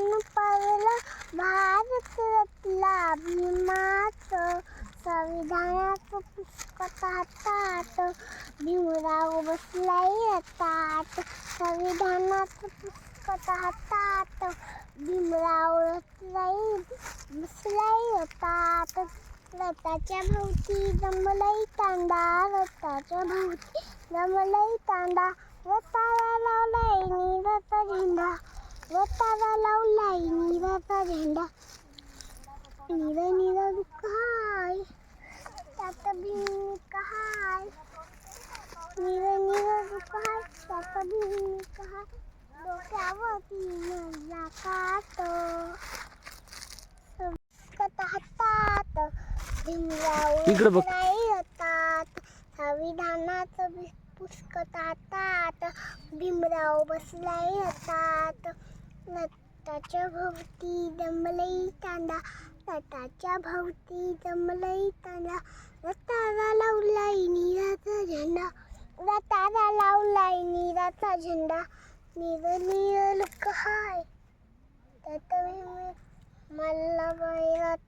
परलं पडलं भीमात भीमाचं संविधानाचं पुस्तक हातात. भीमराव बसलाय येतात संविधानाचं पुस्तक हातात. भीमराव बसलाय बसलाय रथात रथाच्या भोवती जमलाई तांडा रथाच्या भोवती जमलाई तांडा. रथाला लावलाय रथ झेंडा. रथाला लावलाय निराचा झेंडा. निर निर दुःख हाय त्यात भीमिक हाय निर निर दुःख हाय त्यात भीमिक हाय डोक्यावरती मजा काट. कथा हातात भीमराव इकडे बघ. नाही होतात. संविधानाचं पुस्तक हातात भीमराव बसलाय हातात. रथाच्या भोवती जमलई तांडा ताटाच्या भोवती जमलई तांडा रथाला लावलाय निराचा झेंडा. रथाला लावलाय निराचा झेंडा. निर निर लुक हाय. त्यात मला मला बैरात